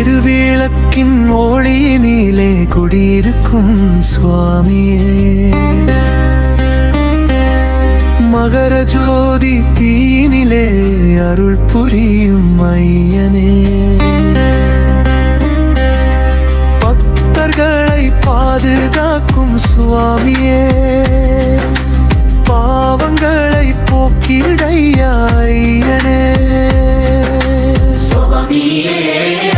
திருவிளக்கின் ஒளியினிலே குடியிருக்கும் சுவாமியே. மகர ஜோதி தீனிலே அருள் புரியும் ஐயனே. பக்தர்களை பாதுகாக்கும் சுவாமியே. பாவங்களை போக்கிடையா ஐயனே. சுவாமியே.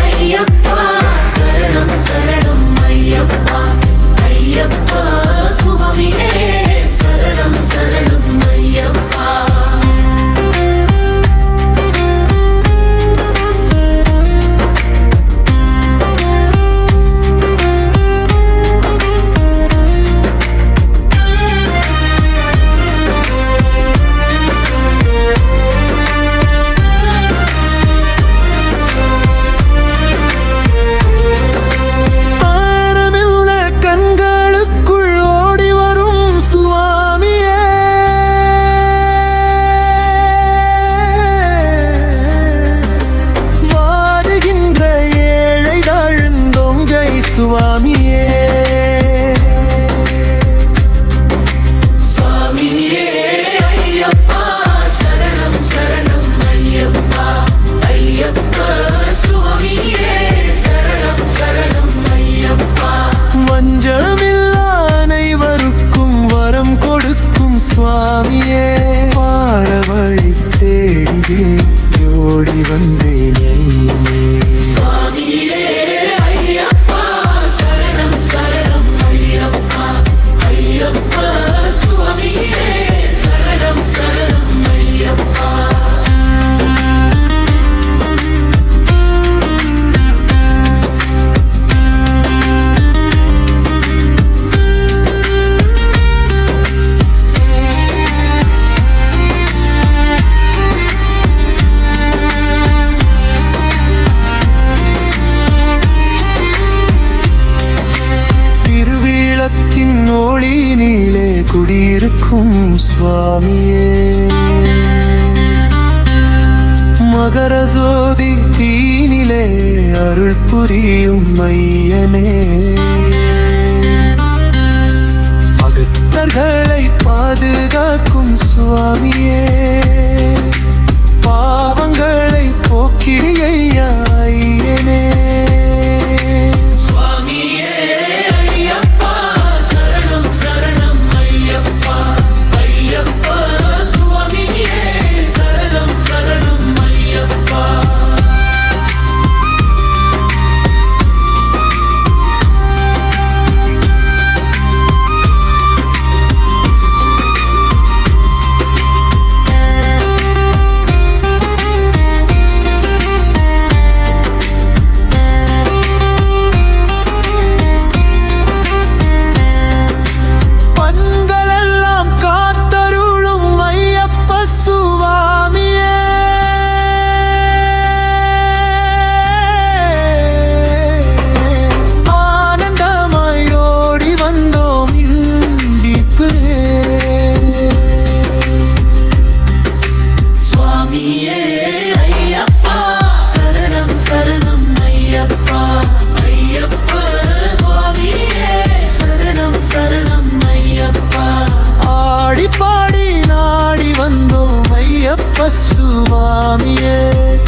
ஒளியினிலே குடியிருக்கும் சுவாமியே. மகர ஜோதி தீனிலே அருள் புரியும் மையனே. பகத்தர்களை பாதுகாக்கும் சுவாமியே. பசுவாமியே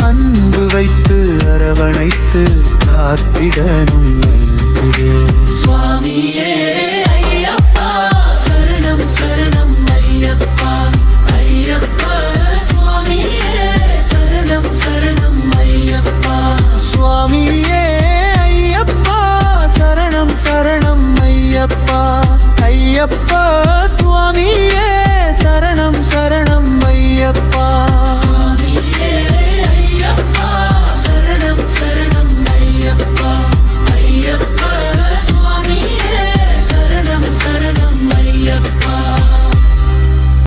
அன்பு வைத்து அரவணைத்து காத்திடனும் சுவாமியே ஐயப்பா சரணம் சரணம் ஐயப்பா ஐயப்பா. சுவாமியே சரணம் சரணம் ஐயப்பா. சுவாமியே ஐயப்பா சரணம் சரணம் ஐயப்பா. ஐயப்பா சுவாமியே சரணம் சரணம் ஐயப்பா.